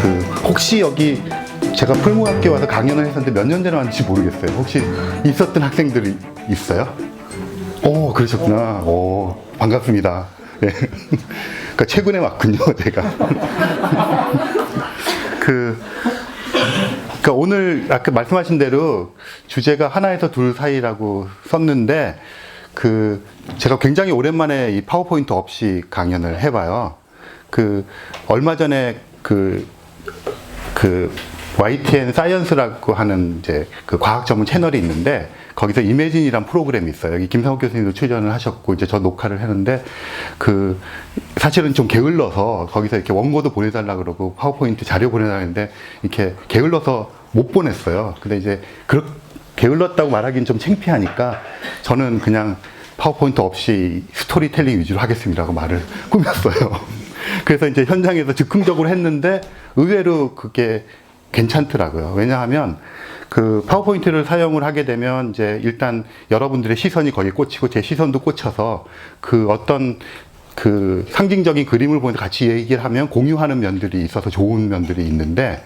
그 혹시 여기 제가 풀무학교에 와서 강연을 했었는데 몇 년 전에 왔는지 모르겠어요. 혹시 있었던 학생들이 있어요? 오, 그러셨구나. 오, 반갑습니다. 네. 그러니까 최근에 왔군요, 제가. 그, 그러니까 오늘 아까 말씀하신 대로 주제가 하나에서 둘 사이라고 썼는데 그 제가 굉장히 오랜만에 이 파워포인트 없이 강연을 해봐요. 그 얼마 전에 그그 YTN 사이언스라고 하는 이제 그 과학 전문 채널이 있는데 거기서 이매진이란 프로그램이 있어요. 여기 김상욱 교수님도 출연을 하셨고 이제 저 녹화를 했는데 그 사실은 좀 게을러서 거기서 이렇게 원고도 보내달라 그러고 파워포인트 자료 보내달라는데 이렇게 게을러서 못 보냈어요. 근데 이제 그 게을렀다고 말하기는 좀 창피하니까 저는 그냥 파워포인트 없이 스토리텔링 위주로 하겠습니다고 말을 꾸몄어요. 그래서 이제 현장에서 즉흥적으로 했는데 의외로 그게 괜찮더라고요. 왜냐하면 그 파워포인트를 사용을 하게 되면 이제 일단 여러분들의 시선이 거기에 꽂히고 제 시선도 꽂혀서 그 어떤 그 상징적인 그림을 보면서 같이 얘기를 하면 공유하는 면들이 있어서 좋은 면들이 있는데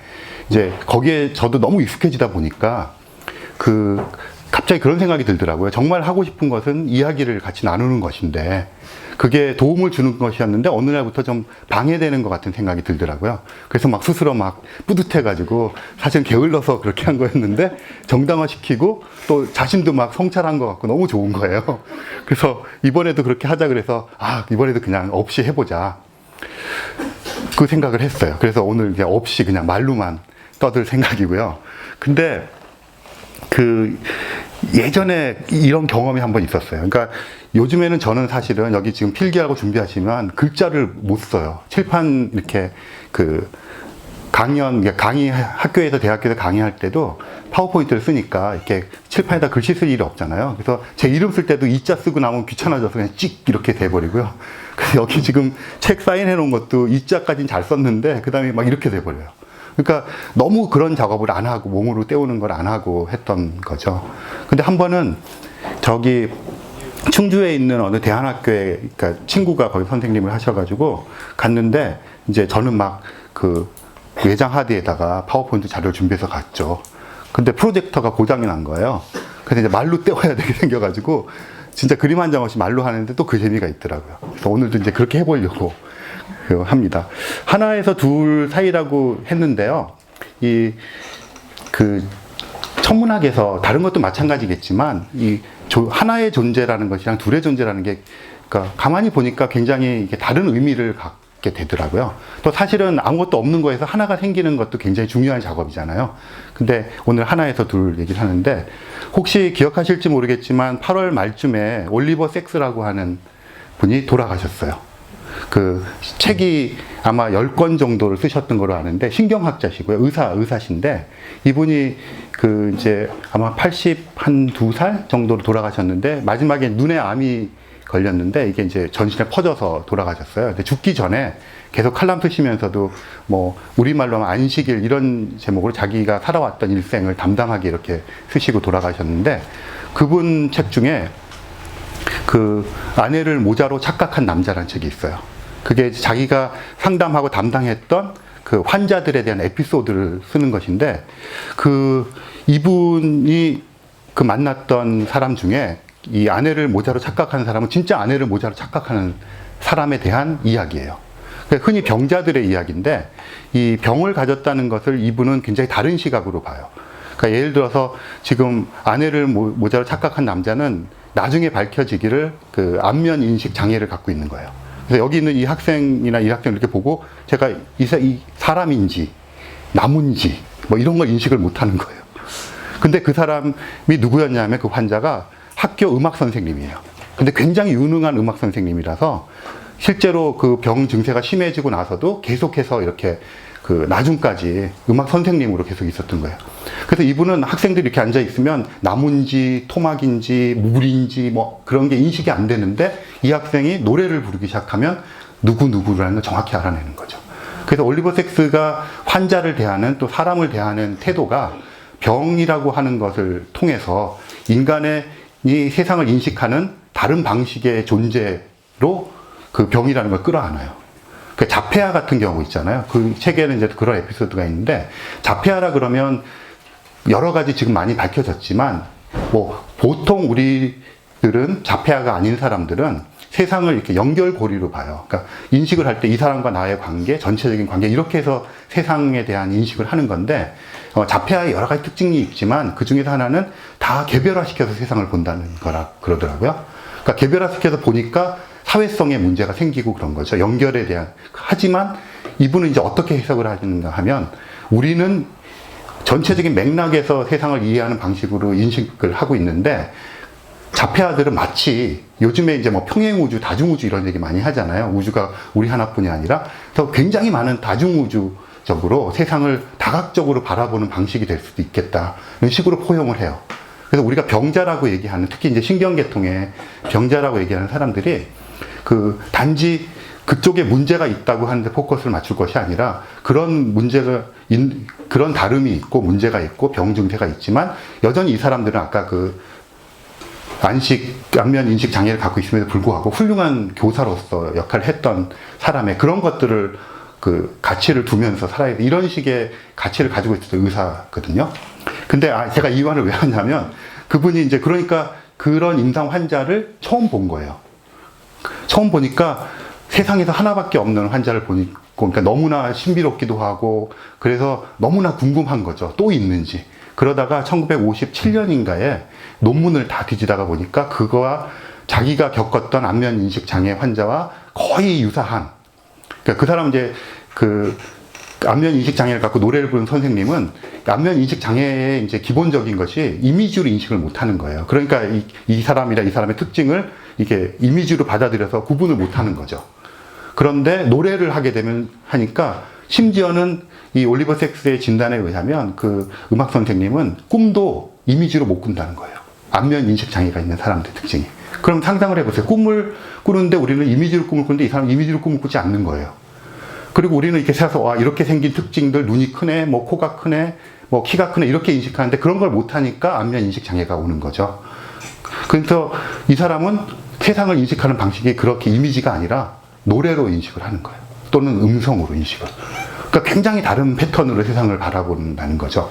이제 거기에 저도 너무 익숙해지다 보니까 그 갑자기 그런 생각이 들더라고요. 정말 하고 싶은 것은 이야기를 같이 나누는 것인데 그게 도움을 주는 것이었는데 어느 날부터 좀 방해되는 것 같은 생각이 들더라고요. 그래서 막 스스로 막 뿌듯해가지고 사실 게을러서 그렇게 한 거였는데 정당화시키고 또 자신도 막 성찰한 것 같고 너무 좋은 거예요. 그래서 이번에도 그렇게 하자 그래서 아 이번에도 그냥 없이 해보자. 그 생각을 했어요. 그래서 오늘 이제 없이 그냥 말로만 떠들 생각이고요. 근데 그 예전에 이런 경험이 한 번 있었어요. 그러니까 요즘에는 저는 사실은 여기 지금 필기하고 준비하시면 글자를 못 써요. 칠판 이렇게 그 강연, 강의, 학교에서 대학교에서 강의할 때도 파워포인트를 쓰니까 이렇게 칠판에다 글씨 쓸 일이 없잖아요. 그래서 제 이름 쓸 때도 이자 쓰고 나면 귀찮아져서 그냥 찍 이렇게 돼버리고요. 그래서 여기 지금 책 사인해 놓은 것도 이자까지는 잘 썼는데 그 다음에 막 이렇게 돼버려요. 그러니까 너무 그런 작업을 안 하고 몸으로 때우는 걸 안 하고 했던 거죠. 근데 한 번은 저기 충주에 있는 어느 대한학교에 그러니까 친구가 거기 선생님을 하셔가지고 갔는데 이제 저는 막 그 외장 하드에다가 파워포인트 자료를 준비해서 갔죠. 근데 프로젝터가 고장이 난 거예요. 그래서 이제 말로 때워야 되게 생겨가지고 진짜 그림 한 장 없이 말로 하는데 또 그 재미가 있더라고요. 그래서 오늘도 이제 그렇게 해보려고 그 합니다. 하나에서 둘 사이라고 했는데요. 이 그 천문학에서 다른 것도 마찬가지겠지만 이 조- 하나의 존재라는 것이랑 둘의 존재라는 게 그러니까 가만히 보니까 굉장히 이게 다른 의미를 갖게 되더라고요. 또 사실은 아무것도 없는 거에서 하나가 생기는 것도 굉장히 중요한 작업이잖아요. 근데 오늘 하나에서 둘 얘기를 하는데 혹시 기억하실지 모르겠지만 8월 말쯤에 올리버 섹스라고 하는 분이 돌아가셨어요. 그 책이 아마 10권 정도를 쓰셨던 걸로 아는데 신경학자시고요. 의사 의사신데 이분이 그 이제 아마 82살 정도로 돌아가셨는데 마지막에 눈에 암이 걸렸는데 이게 이제 전신에 퍼져서 돌아가셨어요. 근데 죽기 전에 계속 칼럼 쓰시면서도 뭐 우리말로 하면 안식일 이런 제목으로 자기가 살아왔던 일생을 담담하게 이렇게 쓰시고 돌아가셨는데 그분 책 중에 그 아내를 모자로 착각한 남자라는 책이 있어요. 그게 자기가 상담하고 담당했던 그 환자들에 대한 에피소드를 쓰는 것인데 그 이분이 그 만났던 사람 중에 이 아내를 모자로 착각하는 사람은 진짜 아내를 모자로 착각하는 사람에 대한 이야기예요. 그러니까 흔히 병자들의 이야기인데 이 병을 가졌다는 것을 이분은 굉장히 다른 시각으로 봐요. 그러니까 예를 들어서 지금 아내를 모- 모자로 착각한 남자는 나중에 밝혀지기를 그 안면 인식 장애를 갖고 있는 거예요. 그래서 여기 있는 이 학생이나 이 학생 이렇게 보고 제가 이, 사람인지 나무인지 뭐 이런 걸 인식을 못 하는 거예요. 근데 그 사람이 누구였냐면 그 환자가 학교 음악 선생님이에요. 근데 굉장히 유능한 음악 선생님이라서 실제로 그 병 증세가 심해지고 나서도 계속해서 이렇게 그 나중까지 음악 선생님으로 계속 있었던 거예요. 그래서 이분은 학생들이 이렇게 앉아 있으면 나무인지 토막인지 물인지 뭐 그런 게 인식이 안 되는데 이 학생이 노래를 부르기 시작하면 누구 누구라는 걸 정확히 알아내는 거죠. 그래서 올리버 섹스가 환자를 대하는 또 사람을 대하는 태도가 병이라고 하는 것을 통해서 인간의 이 세상을 인식하는 다른 방식의 존재로 그 병이라는 걸 끌어안아요. 그 자폐아 같은 경우 있잖아요. 그 책에는 이제 그런 에피소드가 있는데 자폐아라 그러면 여러 가지 지금 많이 밝혀졌지만 뭐 보통 우리들은 자폐아가 아닌 사람들은 세상을 이렇게 연결고리로 봐요. 그러니까 인식을 할 때 이 사람과 나의 관계, 전체적인 관계 이렇게 해서 세상에 대한 인식을 하는 건데 어, 자폐아의 여러 가지 특징이 있지만 그 중에서 하나는 다 개별화시켜서 세상을 본다는 거라 그러더라고요. 그러니까 개별화시켜서 보니까 사회성의 문제가 생기고 그런 거죠. 연결에 대한. 하지만 이분은 이제 어떻게 해석을 하는가 하면 우리는 전체적인 맥락에서 세상을 이해하는 방식으로 인식을 하고 있는데 자폐아들은 마치 요즘에 이제 뭐 평행우주, 다중우주 이런 얘기 많이 하잖아요. 우주가 우리 하나뿐이 아니라 더 굉장히 많은 다중우주적으로 세상을 다각적으로 바라보는 방식이 될 수도 있겠다. 이런 식으로 포용을 해요. 그래서 우리가 병자라고 얘기하는 특히 이제 신경계통에 병자라고 얘기하는 사람들이 그 단지 그쪽에 문제가 있다고 하는데 포커스를 맞출 것이 아니라 그런 문제가 인- 그런 다름이 있고 문제가 있고 병 증세가 있지만 여전히 이 사람들은 아까 그 안식 안면 인식 장애를 갖고 있음에도 불구하고 훌륭한 교사로서 역할을 했던 사람의 그런 것들을 그 가치를 두면서 살아야 돼 이런 식의 가치를 가지고 있었던 의사거든요. 근데 아 제가 이 말을 왜 하냐면 그분이 이제 그러니까 그런 임상 환자를 처음 본 거예요. 처음 보니까 세상에서 하나밖에 없는 환자를 보니 그러니까 너무나 신비롭기도 하고 그래서 너무나 궁금한 거죠. 또 있는지. 그러다가 1957년인가에 논문을 다 뒤지다가 보니까 그거와 자기가 겪었던 안면 인식 장애 환자와 거의 유사한 그러니까 그 사람 이제 그 안면 인식 장애를 갖고 노래를 부르는 선생님은 안면 인식 장애의 이제 기본적인 것이 이미지로 인식을 못 하는 거예요. 그러니까 이, 이 사람이라 이 사람의 특징을 이게 이미지로 받아들여서 구분을 못 하는 거죠. 그런데 노래를 하게 되면 하니까 심지어는 이 올리버 섹스의 진단에 의하면 그 음악 선생님은 꿈도 이미지로 못 꾼다는 거예요. 안면 인식 장애가 있는 사람들 특징이. 그럼 상상을 해보세요. 꿈을 꾸는데 우리는 이미지로 꿈을 꾸는데 이 사람은 이미지로 꿈을 꾸지 않는 거예요. 그리고 우리는 이렇게 세서 와 이렇게 생긴 특징들 눈이 크네, 뭐 코가 크네, 뭐 키가 크네 이렇게 인식하는데 그런 걸 못하니까 안면 인식 장애가 오는 거죠. 그래서 이 사람은 세상을 인식하는 방식이 그렇게 이미지가 아니라 노래로 인식을 하는 거예요. 또는 음성으로 인식을. 그러니까 굉장히 다른 패턴으로 세상을 바라본다는 거죠.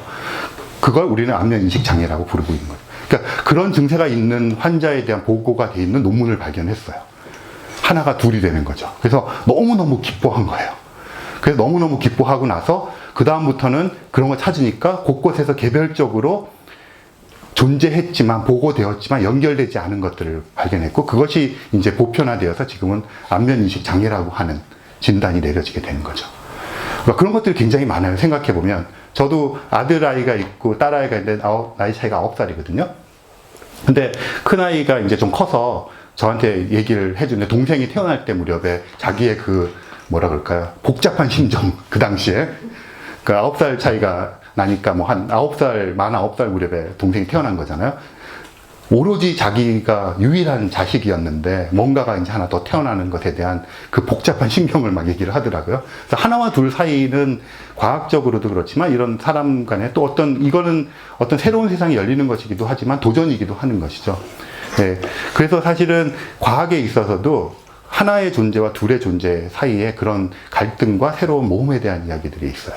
그걸 우리는 안면 인식 장애라고 부르고 있는 거죠. 그러니까 그런 증세가 있는 환자에 대한 보고가 돼 있는 논문을 발견했어요. 하나가 둘이 되는 거죠. 그래서 너무너무 기뻐한 거예요. 그래서 너무너무 기뻐하고 나서 그다음부터는 그런 걸 찾으니까 곳곳에서 개별적으로 존재했지만 보고되었지만 연결되지 않은 것들을 발견했고 그것이 이제 보편화되어서 지금은 안면 인식 장애라고 하는 진단이 내려지게 되는 거죠. 그러니까 그런 것들이 굉장히 많아요. 생각해 보면 저도 아들 아이가 있고 딸 아이가 있는데 나이 차이가 아홉 살이거든요. 근데 큰 아이가 이제 좀 커서 저한테 얘기를 해주는데 동생이 태어날 때 무렵에 자기의 그 뭐라 그럴까요 복잡한 심정 그 당시에 그 아홉 살 차이가 나니까 뭐한 아홉 살만 아홉 살 무렵에 동생이 태어난 거잖아요. 오로지 자기가 유일한 자식이었는데 뭔가가 이제 하나 더 태어나는 것에 대한 그 복잡한 신경을 막 얘기를 하더라고요. 그래서 하나와 둘 사이는 과학적으로도 그렇지만 이런 사람 간에 또 어떤 이거는 어떤 새로운 세상이 열리는 것이기도 하지만 도전이기도 하는 것이죠. 네. 그래서 사실은 과학에 있어서도 하나의 존재와 둘의 존재 사이에 그런 갈등과 새로운 모험에 대한 이야기들이 있어요.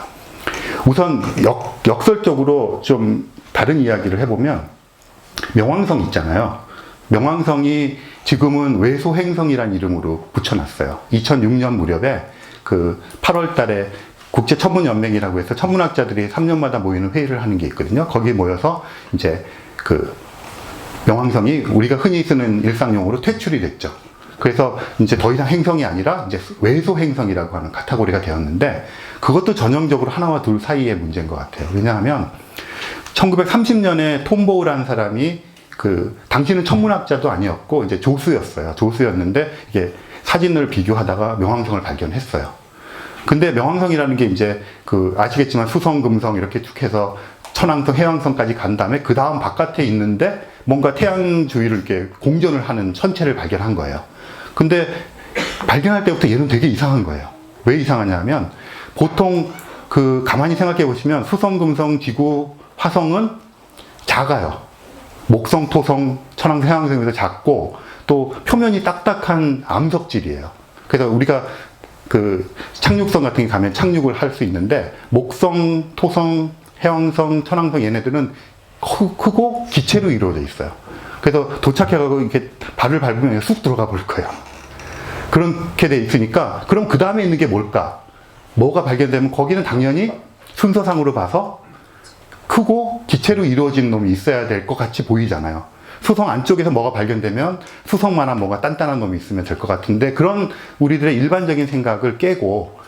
우선 역, 역설적으로 좀 다른 이야기를 해보면 명왕성 있잖아요. 명왕성이 지금은 외소행성이라는 이름으로 붙여놨어요. 2006년 무렵에 그 8월 달에 국제 천문연맹이라고 해서 천문학자들이 3년마다 모이는 회의를 하는 게 있거든요. 거기 모여서 이제 그 명왕성이 우리가 흔히 쓰는 일상용어로 퇴출이 됐죠. 그래서 이제 더 이상 행성이 아니라 이제 외소 행성이라고 하는 카테고리가 되었는데 그것도 전형적으로 하나와 둘 사이의 문제인 것 같아요. 왜냐하면 1930년에 톰보우라는 사람이 그 당시는 천문학자도 아니었고 이제 조수였어요. 조수였는데 이게 사진을 비교하다가 명왕성을 발견했어요. 근데 명왕성이라는 게 이제 그 아시겠지만 수성, 금성 이렇게 쭉 해서 천왕성, 해왕성까지 간 다음에 그 다음 바깥에 있는데 뭔가 태양 주위를 이렇게 공전을 하는 천체를 발견한 거예요. 근데 발견할 때부터 얘는 되게 이상한 거예요. 왜 이상하냐면 보통 그 가만히 생각해 보시면 수성, 금성, 지구 화성은 작아요. 목성, 토성, 천왕성, 해왕성에서 작고 또 표면이 딱딱한 암석질이에요. 그래서 우리가 그 착륙성 같은 게 가면 착륙을 할 수 있는데 목성, 토성, 해왕성, 천왕성 얘네들은 크, 크고 기체로 이루어져 있어요. 그래서 도착해가고 이렇게 발을 밟으면 쑥 들어가 볼 거예요. 그렇게 돼 있으니까 그럼 그 다음에 있는 게 뭘까? 뭐가 발견되면 거기는 당연히 순서상으로 봐서 크고 기체로 이루어진 놈이 있어야 될 것 같이 보이잖아요. 수성 안쪽에서 뭐가 발견되면 수성만한 뭔가 단단한 놈이 있으면 될 것 같은데 그런 우리들의 일반적인 생각을 깨고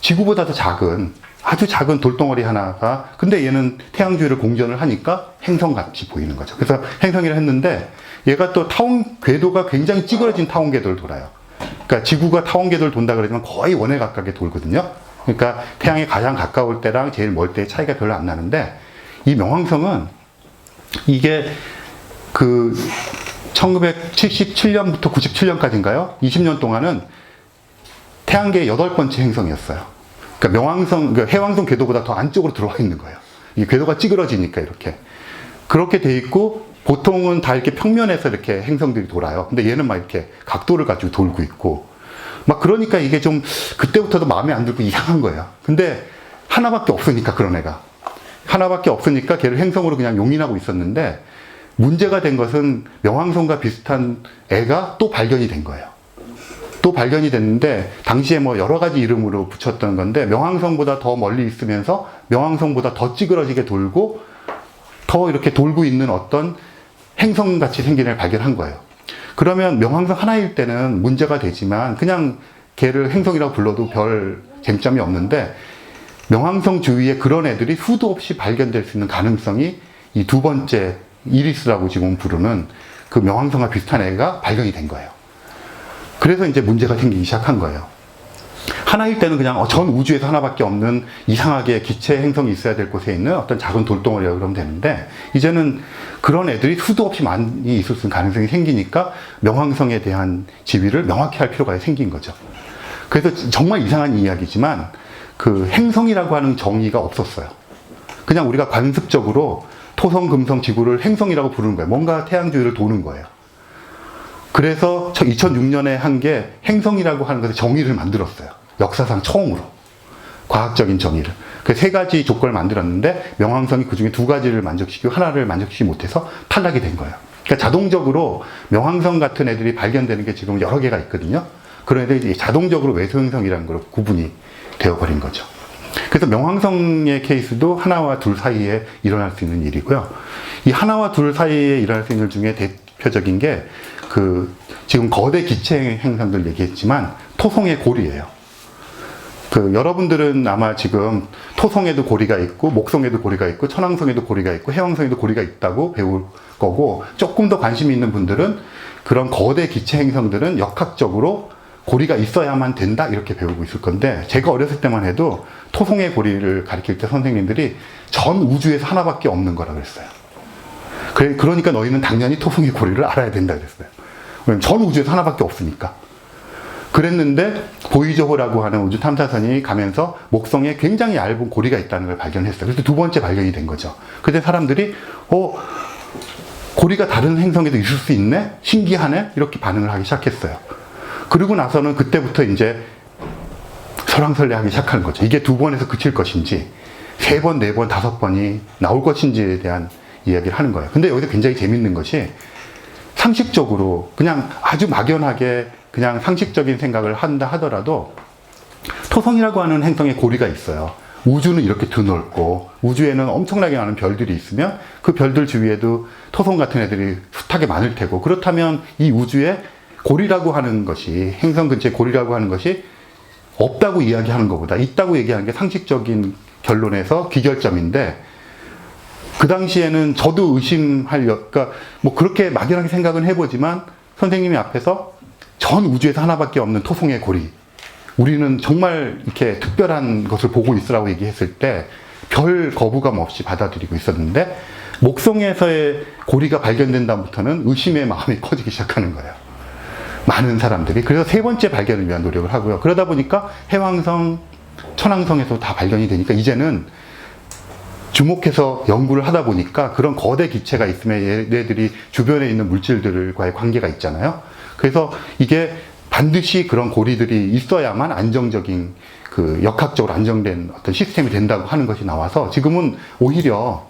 지구보다 더 작은 아주 작은 돌덩어리 하나가 근데 얘는 태양 주위를 공전을 하니까 행성 같이 보이는 거죠. 그래서 행성이라 했는데 얘가 또 타원 궤도가 굉장히 찌그러진 타원 궤도를 돌아요. 그러니까 지구가 타원 궤도를 돈다 그러지만 거의 원에 가깝게 돌거든요. 그러니까 태양에 가장 가까울 때랑 제일 멀 때의 차이가 별로 안 나는데 이 명왕성은 이게 그 1977년부터 97년까지인가요? 20년 동안은 태양계의 여덟 번째 행성이었어요. 그러니까 명왕성, 그 해왕성 궤도보다 더 안쪽으로 들어와 있는 거예요. 이 궤도가 찌그러지니까 이렇게. 그렇게 돼 있고 보통은 다 이렇게 평면에서 이렇게 행성들이 돌아요. 근데 얘는 막 이렇게 각도를 가지고 돌고 있고 막 그러니까 이게 좀 그때부터도 마음에 안 들고 이상한 거예요. 근데 하나밖에 없으니까 그런 애가. 하나밖에 없으니까 걔를 행성으로 그냥 용인하고 있었는데 문제가 된 것은 명왕성과 비슷한 애가 또 발견이 된 거예요. 또 발견이 됐는데 당시에 뭐 여러 가지 이름으로 붙였던 건데 명왕성보다 더 멀리 있으면서 명왕성보다 더 찌그러지게 돌고 더 이렇게 돌고 있는 어떤 행성 같이 생긴 애를 발견한 거예요. 그러면 명왕성 하나일 때는 문제가 되지만 그냥 걔를 행성이라고 불러도 별 쟁점이 없는데 명왕성 주위에 그런 애들이 수도 없이 발견될 수 있는 가능성이 이 두 번째 이리스라고 지금 부르는 그 명왕성과 비슷한 애가 발견이 된 거예요. 그래서 이제 문제가 생기기 시작한 거예요. 하나일 때는 그냥 어, 전 우주에서 하나밖에 없는 이상하게 기체 행성이 있어야 될 곳에 있는 어떤 작은 돌덩어리라고 그러면 되는데 이제는 그런 애들이 수도 없이 많이 있을 수 있는 가능성이 생기니까 명왕성에 대한 지위를 명확히 할 필요가 생긴 거죠. 그래서 정말 이상한 이야기지만 그 행성이라고 하는 정의가 없었어요. 그냥 우리가 관습적으로 토성, 금성, 지구를 행성이라고 부르는 거예요. 뭔가 태양 주위를 도는 거예요. 그래서 2006년에 한 게 행성이라고 하는 것의 정의를 만들었어요. 역사상 처음으로. 과학적인 정의를. 그 세 가지 조건을 만들었는데 명왕성이 그 중에 두 가지를 만족시키고 하나를 만족시키지 못해서 탈락이 된 거예요. 그러니까 자동적으로 명왕성 같은 애들이 발견되는 게 지금 여러 개가 있거든요. 그런 애들이 자동적으로 외소행성이라는 걸로 구분이 되어버린 거죠. 그래서 명왕성의 케이스도 하나와 둘 사이에 일어날 수 있는 일이고요. 이 하나와 둘 사이에 일어날 수 있는 일 중에 대 표적인 게 그 지금 거대 기체 행성들 얘기했지만 토성의 고리예요. 그 여러분들은 아마 지금 토성에도 고리가 있고 목성에도 고리가 있고 천왕성에도 고리가 있고 해왕성에도 고리가 있다고 배울 거고 조금 더 관심 있는 분들은 그런 거대 기체 행성들은 역학적으로 고리가 있어야만 된다 이렇게 배우고 있을 건데 제가 어렸을 때만 해도 토성의 고리를 가르칠 때 선생님들이 전 우주에서 하나밖에 없는 거라 그랬어요. 그래, 그러니까 너희는 당연히 토성의 고리를 알아야 된다 그랬어요. 왜냐면 전 우주에서 하나밖에 없으니까. 그랬는데 보이저호라고 하는 우주 탐사선이 가면서 목성에 굉장히 얇은 고리가 있다는 걸 발견했어요. 그래서 두 번째 발견이 된 거죠. 그때 사람들이 어 고리가 다른 행성에도 있을 수 있네? 신기하네? 이렇게 반응을 하기 시작했어요. 그리고 나서는 그때부터 이제 설왕설래하기 시작하는 거죠. 이게 두 번에서 그칠 것인지 세 번, 네 번, 다섯 번이 나올 것인지에 대한 이야기를 하는 거예요. 근데 여기서 굉장히 재밌는 것이 상식적으로 그냥 아주 막연하게 그냥 상식적인 생각을 한다 하더라도 토성이라고 하는 행성에 고리가 있어요. 우주는 이렇게 드넓고 우주에는 엄청나게 많은 별들이 있으면 그 별들 주위에도 토성 같은 애들이 숱하게 많을 테고 그렇다면 이 우주에 고리라고 하는 것이 행성 근처에 고리라고 하는 것이 없다고 이야기하는 것보다 있다고 얘기하는 게 상식적인 결론에서 기결점인데 그 당시에는 저도 의심할, 그러니까 뭐 그렇게 막연하게 생각은 해보지만 선생님이 앞에서 전 우주에서 하나밖에 없는 토성의 고리. 우리는 정말 이렇게 특별한 것을 보고 있으라고 얘기했을 때 별 거부감 없이 받아들이고 있었는데 목성에서의 고리가 발견된 다음부터는 의심의 마음이 커지기 시작하는 거예요. 많은 사람들이. 그래서 세 번째 발견을 위한 노력을 하고요. 그러다 보니까 해왕성, 천왕성에서 다 발견이 되니까 이제는 주목해서 연구를 하다 보니까 그런 거대 기체가 있으면 얘네들이 주변에 있는 물질들과의 관계가 있잖아요. 그래서 이게 반드시 그런 고리들이 있어야만 안정적인 그 역학적으로 안정된 어떤 시스템이 된다고 하는 것이 나와서 지금은 오히려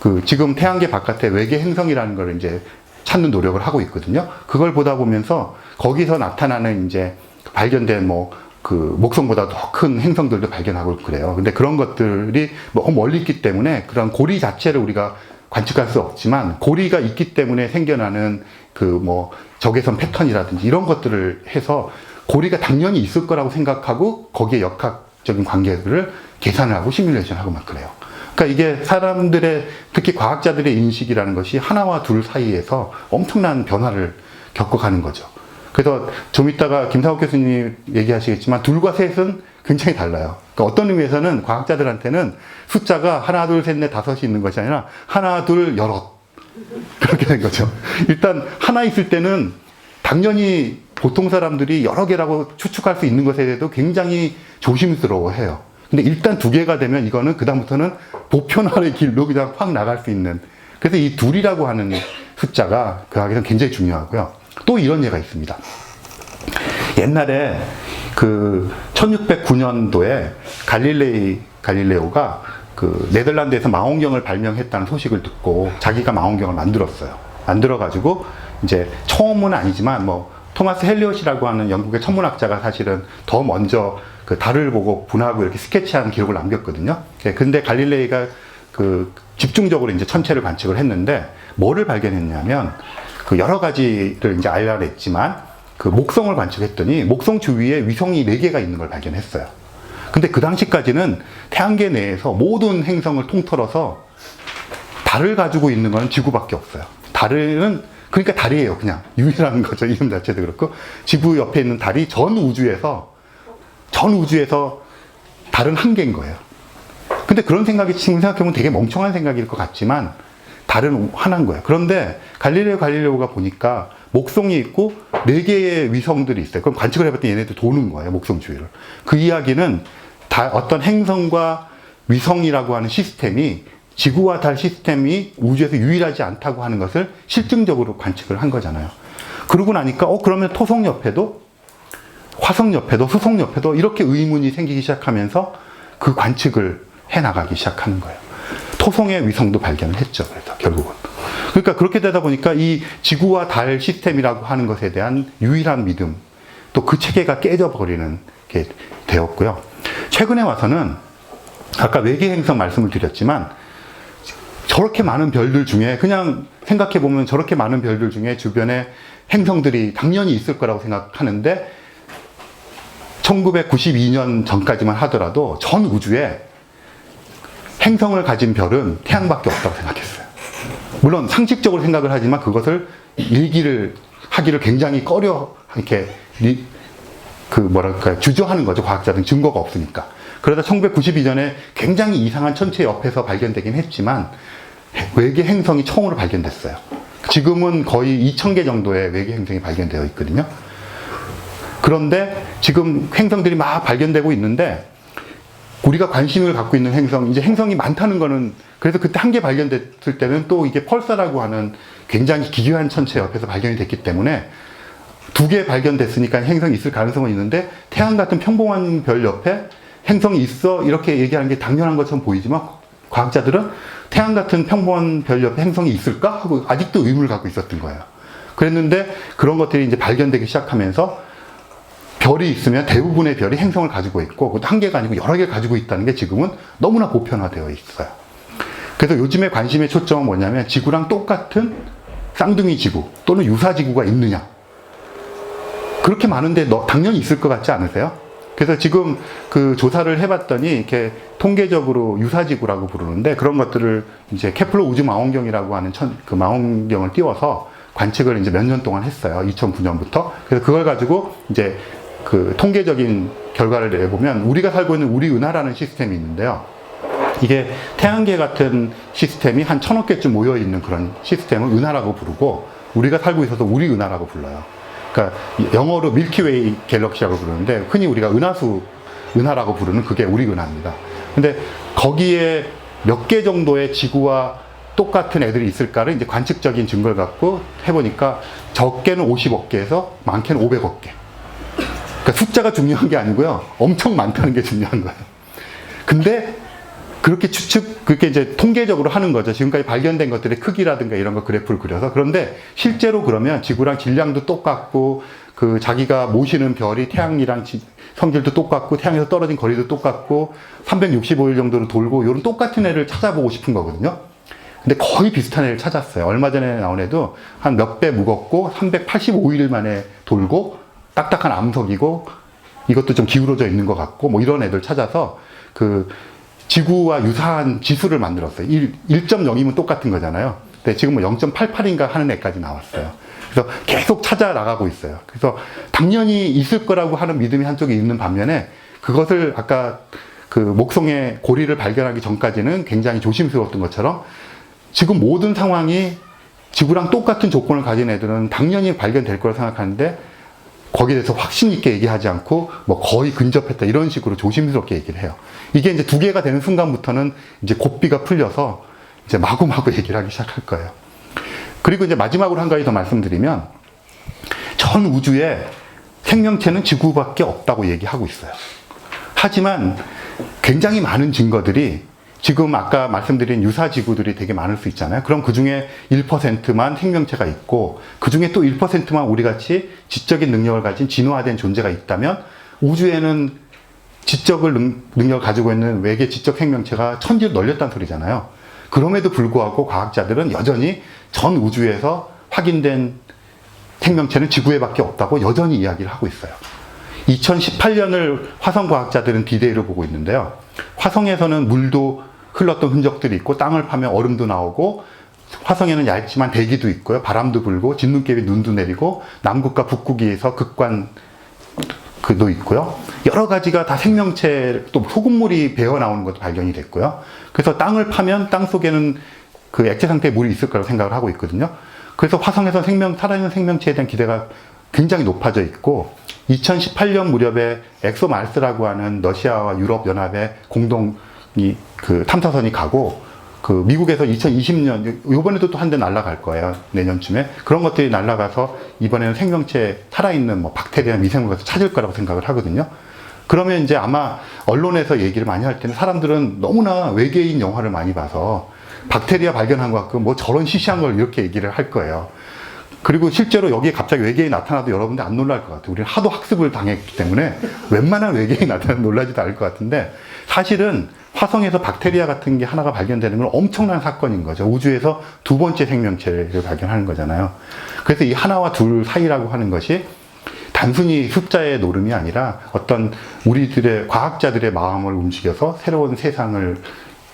그 지금 태양계 바깥에 외계 행성이라는 걸 이제 찾는 노력을 하고 있거든요. 그걸 보다 보면서 거기서 나타나는 이제 발견된 뭐 그 목성보다 더 큰 행성들도 발견하고 그래요. 근데 그런 것들이 너무 멀리 있기 때문에 그런 고리 자체를 우리가 관측할 수 없지만 고리가 있기 때문에 생겨나는 그 뭐 적외선 패턴이라든지 이런 것들을 해서 고리가 당연히 있을 거라고 생각하고 거기에 역학적인 관계들을 계산을 하고 시뮬레이션 하고 막 그래요. 그러니까 이게 사람들의 특히 과학자들의 인식이라는 것이 하나와 둘 사이에서 엄청난 변화를 겪어가는 거죠. 그래서 좀 이따가 김상욱 교수님 얘기하시겠지만 둘과 셋은 굉장히 달라요. 그러니까 어떤 의미에서는 과학자들한테는 숫자가 하나, 둘, 셋, 넷, 다섯이 있는 것이 아니라 하나, 둘, 여럿. 그렇게 된 거죠. 일단 하나 있을 때는 당연히 보통 사람들이 여러 개라고 추측할 수 있는 것에 대해서 굉장히 조심스러워 해요. 근데 일단 두 개가 되면 이거는 그다음부터는 보편화의 길로 그냥 확 나갈 수 있는. 그래서 이 둘이라고 하는 숫자가 그 학에서 굉장히 중요하고요. 또 이런 예가 있습니다. 옛날에 그 1609년도에 갈릴레이 갈릴레오가 그 네덜란드에서 망원경을 발명했다는 소식을 듣고 자기가 망원경을 만들었어요. 만들어 가지고 이제 처음은 아니지만 뭐 토마스 헬리엇이라고 하는 영국의 천문학자가 사실은 더 먼저 그 달을 보고 분하고 이렇게 스케치한 기록을 남겼거든요. 예, 근데 갈릴레이가 그 집중적으로 이제 천체를 관측을 했는데 뭐를 발견했냐면 그 여러 가지를 이제 알아냈지만 그 목성을 관측했더니 목성 주위에 위성이 4개가 있는 걸 발견했어요. 근데 그 당시까지는 태양계 내에서 모든 행성을 통틀어서 달을 가지고 있는 건 지구밖에 없어요. 달은 그러니까 달이에요, 그냥 유일한 거죠. 이름 자체도 그렇고 지구 옆에 있는 달이 전 우주에서 전 우주에서 달은 한 개인 거예요. 근데 그런 생각이 지금 생각해보면 되게 멍청한 생각일 것 같지만 달은 하나인 거예요. 그런데 갈릴레오 갈릴레오가 보니까 목성이 있고 네 개의 위성들이 있어요. 그럼 관측을 해봤더니 얘네들 도는 거예요, 목성 주위를. 그 이야기는 다 어떤 행성과 위성이라고 하는 시스템이 지구와 달 시스템이 우주에서 유일하지 않다고 하는 것을 실증적으로 관측을 한 거잖아요. 그러고 나니까 어 그러면 토성 옆에도 화성 옆에도 수성 옆에도 이렇게 의문이 생기기 시작하면서 그 관측을 해 나가기 시작하는 거예요. 토성의 위성도 발견을 했죠. 그래서 결국은. 그러니까 그렇게 되다 보니까 이 지구와 달 시스템이라고 하는 것에 대한 유일한 믿음, 또 그 체계가 깨져버리는 게 되었고요. 최근에 와서는 아까 외계 행성 말씀을 드렸지만 저렇게 많은 별들 중에 그냥 생각해 보면 저렇게 많은 별들 중에 주변에 행성들이 당연히 있을 거라고 생각하는데 1992년 전까지만 하더라도 전 우주에 행성을 가진 별은 태양밖에 없다고 생각했어요. 물론 상식적으로 생각을 하지만 그것을 일기를 하기를 굉장히 꺼려 이렇게 리- 그 뭐랄까 주저하는 거죠 과학자들은 증거가 없으니까. 그러다 1992년에 굉장히 이상한 천체 옆에서 발견되긴 했지만 외계 행성이 처음으로 발견됐어요. 지금은 거의 2,000개 정도의 외계 행성이 발견되어 있거든요. 그런데 지금 행성들이 막 발견되고 있는데 우리가 관심을 갖고 있는 행성, 이제 행성이 많다는 거는 그래서 그때 한 개 발견됐을 때는 또 이게 펄사라고 하는 굉장히 기괴한 천체 옆에서 발견이 됐기 때문에 두 개 발견됐으니까 행성이 있을 가능성은 있는데 태양 같은 평범한 별 옆에 행성이 있어 이렇게 얘기하는 게 당연한 것처럼 보이지만 과학자들은 태양 같은 평범한 별 옆에 행성이 있을까 하고 아직도 의문을 갖고 있었던 거예요. 그랬는데 그런 것들이 이제 발견되기 시작하면서 별이 있으면 대부분의 별이 행성을 가지고 있고 그것도 한 개가 아니고 여러 개 가지고 있다는 게 지금은 너무나 보편화되어 있어요. 그래서 요즘에 관심의 초점은 뭐냐면 지구랑 똑같은 쌍둥이 지구 또는 유사 지구가 있느냐. 그렇게 많은데 너 당연히 있을 것 같지 않으세요? 그래서 지금 그 조사를 해봤더니 이렇게 통계적으로 유사지구라고 부르는데 그런 것들을 이제 케플러 우주 망원경이라고 하는 천, 그 망원경을 띄워서 관측을 이제 몇 년 동안 했어요. 2009년부터. 그래서 그걸 가지고 이제 그 통계적인 결과를 내보면 우리가 살고 있는 우리 은하라는 시스템이 있는데요. 이게 태양계 같은 시스템이 한 천억 개쯤 모여 있는 그런 시스템을 은하라고 부르고 우리가 살고 있어서 우리 은하라고 불러요. 그러니까 영어로 밀키웨이 갤럭시라고 부르는데 흔히 우리가 은하수 은하라고 부르는 그게 우리 은하입니다. 근데 거기에 몇 개 정도의 지구와 똑같은 애들이 있을까를 이제 관측적인 증거를 갖고 해보니까 적게는 50억 개에서 많게는 500억 개. 그러니까 숫자가 중요한 게 아니고요. 엄청 많다는 게 중요한 거예요. 근데 그렇게 추측, 그렇게 이제 통계적으로 하는 거죠. 지금까지 발견된 것들의 크기라든가 이런 거 그래프를 그려서. 그런데 실제로 그러면 지구랑 질량도 똑같고, 그 자기가 모시는 별이 태양이랑 지- 성질도 똑같고, 태양에서 떨어진 거리도 똑같고, 365일 정도로 돌고, 이런 똑같은 애를 찾아보고 싶은 거거든요. 근데 거의 비슷한 애를 찾았어요. 얼마 전에 나온 애도 한 몇 배 무겁고, 385일 만에 돌고, 딱딱한 암석이고, 이것도 좀 기울어져 있는 것 같고, 뭐 이런 애들 찾아서 그 지구와 유사한 지수를 만들었어요. 1, 1.0이면 똑같은 거잖아요. 근데 지금 뭐 0.88인가 하는 애까지 나왔어요. 그래서 계속 찾아 나가고 있어요. 그래서 당연히 있을 거라고 하는 믿음이 한쪽에 있는 반면에 그것을 아까 그 목성의 고리를 발견하기 전까지는 굉장히 조심스러웠던 것처럼 지금 모든 상황이 지구랑 똑같은 조건을 가진 애들은 당연히 발견될 거라 생각하는데 거기에 대해서 확신 있게 얘기하지 않고 뭐 거의 근접했다 이런 식으로 조심스럽게 얘기를 해요. 이게 이제 두 개가 되는 순간부터는 이제 고삐가 풀려서 이제 마구마구 얘기를 하기 시작할 거예요. 그리고 이제 마지막으로 한 가지 더 말씀드리면 전 우주에 생명체는 지구밖에 없다고 얘기하고 있어요. 하지만 굉장히 많은 증거들이 지금 아까 말씀드린 유사 지구들이 되게 많을 수 있잖아요. 그럼 그 중에 1%만 생명체가 있고 그 중에 또 1%만 우리 같이 지적인 능력을 가진 진화된 존재가 있다면 우주에는 지적을 능, 능력을 가지고 있는 외계 지적 생명체가 천지로 널렸다는 소리잖아요. 그럼에도 불구하고 과학자들은 여전히 전 우주에서 확인된 생명체는 지구에밖에 없다고 여전히 이야기를 하고 있어요. 2018년을 화성 과학자들은 디데이로 보고 있는데요. 화성에서는 물도 흘렀던 흔적들이 있고 땅을 파면 얼음도 나오고 화성에는 얇지만 대기도 있고요. 바람도 불고 진눈깨비 눈도 내리고 남극과 북극에서 극관 그도 있고요. 여러 가지가 다 생명체 또 소금물이 배어 나오는 것도 발견이 됐고요. 그래서 땅을 파면 땅 속에는 그 액체 상태의 물이 있을 거라고 생각을 하고 있거든요. 그래서 화성에서 생명 살아있는 생명체에 대한 기대가 굉장히 높아져 있고 2018년 무렵에 엑소마르스라고 하는 러시아와 유럽 연합의 공동 이 그 탐사선이 가고 그 미국에서 2020년 요번에도 또 한 대 날아갈 거예요 내년쯤에 그런 것들이 날아가서 이번에는 생명체 살아있는 뭐 박테리아 미생물 같은 찾을 거라고 생각을 하거든요. 그러면 이제 아마 언론에서 얘기를 많이 할 때는 사람들은 너무나 외계인 영화를 많이 봐서 박테리아 발견한 것 같고 뭐 저런 시시한 걸 이렇게 얘기를 할 거예요. 그리고 실제로 여기에 갑자기 외계인이 나타나도 여러분들 안 놀랄 것 같아요. 우리는 하도 학습을 당했기 때문에 웬만한 외계인이 나타나면 놀라지도 않을 것 같은데 사실은 화성에서 박테리아 같은 게 하나가 발견되는 건 엄청난 사건인 거죠. 우주에서 두 번째 생명체를 발견하는 거잖아요. 그래서 이 하나와 둘 사이라고 하는 것이 단순히 숫자의 노름이 아니라 어떤 우리들의 과학자들의 마음을 움직여서 새로운 세상을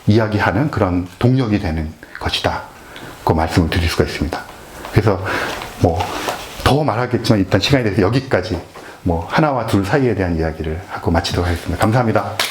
이야기하는 그런 동력이 되는 것이다. 그 말씀을 드릴 수가 있습니다. 그래서 뭐 더 말하겠지만 일단 시간이 돼서 여기까지 뭐 하나와 둘 사이에 대한 이야기를 하고 마치도록 하겠습니다. 감사합니다.